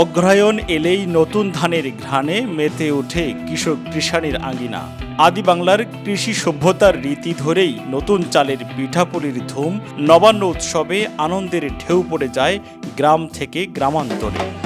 অগ্রহায়ণ এলেই নতুন ধানের ঘ্রাণে মেতে ওঠে কৃষক কৃষাণীর আঙ্গিনা আদি বাংলার কৃষি সভ্যতার রীতি ধরেই নতুন চালের পিঠাপুলির ধুম নবান্ন উৎসবে আনন্দের ঢেউ পড়ে যায় গ্রাম থেকে গ্রামান্তরে।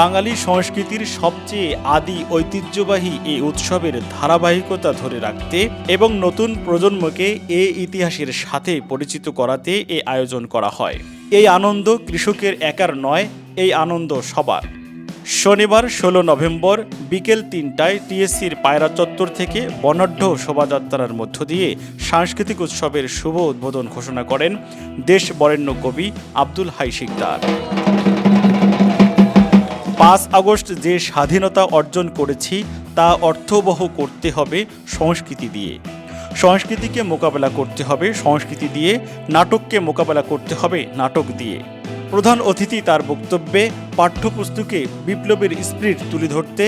বাঙালি সংস্কৃতির সবচেয়ে আদি ঐতিহ্যবাহী এই উৎসবের ধারাবাহিকতা ধরে রাখতে এবং নতুন প্রজন্মকে এ ইতিহাসের সাথে পরিচিত করাতে এই আয়োজন করা হয়। এই আনন্দ কৃষকের একার নয়, এই আনন্দ সবার। শনিবার ষোলো নভেম্বর বিকেল তিনটায় টিএসসির পায়রা চত্বর থেকে বনাঢ্য শোভাযাত্রার মধ্য দিয়ে সাংস্কৃতিক উৎসবের শুভ উদ্বোধন ঘোষণা করেন দেশ বরেণ্য কবি আব্দুল হাই শিকদার। পাঁচ আগস্ট যে স্বাধীনতা অর্জন করেছি, তা অর্থবহ করতে হবে সংস্কৃতি দিয়ে। সংস্কৃতিকে মোকাবেলা করতে হবে, সংস্কৃতি দিয়ে নাটককে মোকাবেলা করতে হবে, নাটক দিয়ে। প্রধান অতিথি তার বক্তব্যে পাঠ্যপুস্তকে বিপ্লবের স্পিরিট তুলে ধরতে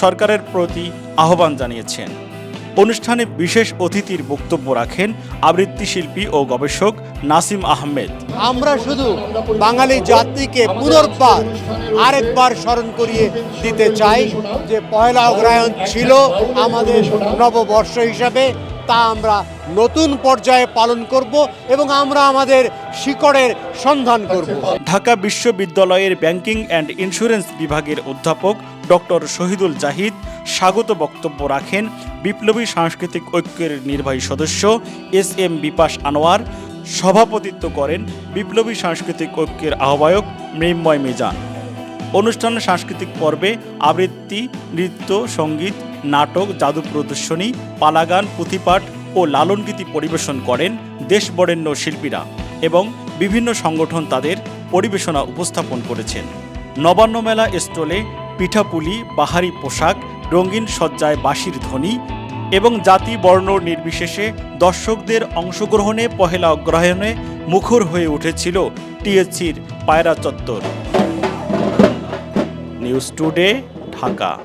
সরকারের প্রতি আহ্বান জানিয়েছেন। অনুষ্ঠানে বিশেষ অতিথির বক্তব্য রাখেন আবৃত্তি শিল্পী ও গবেষক নাসিম আহমেদ। আমরা শুধু বাঙালি জাতিকে পুনর্বার আরেকবার স্মরণ করিয়ে দিতে চাই যে পয়লা অগ্রায়ণ ছিল আমাদের নববর্ষ হিসাবে, তা আমরা নতুন পর্যায়ে পালন করব এবং আমরা আমাদের শিকড়ের সন্ধান করব। ঢাকা বিশ্ববিদ্যালয়ের ব্যাংকিং অ্যান্ড ইন্স্যুরেন্স বিভাগের অধ্যাপক ডক্টর শহীদুল জাহিদ স্বাগত বক্তব্য রাখেন বিপ্লবী সাংস্কৃতিক ঐক্যের নির্বাহী সদস্য এস এম বিপাস আনোয়ার, সভাপতিত্ব করেন বিপ্লবী সাংস্কৃতিক ঐক্যের আহ্বায়ক মৃন্ময় মিজান অনুষ্ঠান সাংস্কৃতিক পর্বে আবৃত্তি, নৃত্য, সংগীত, নাটক, জাদু প্রদর্শনী, পালাগান, পুঁথিপাঠ ও লালনগীতি পরিবেশন করেন দেশ বরেণ্য শিল্পীরা এবং বিভিন্ন সংগঠন তাদের পরিবেশনা উপস্থাপন করেছেন। নবান্ন মেলা স্টলে পিঠাপুলি, বাহারি পোশাক, রঙিন সজ্জায় বাঁশির ধ্বনি এবং জাতি বর্ণ নির্বিশেষে দর্শকদের অংশগ্রহণে পহেলা অগ্রহায়ণে মুখর হয়ে উঠেছিল টিএসসির পায়রা চত্বর। News today, Dhaka.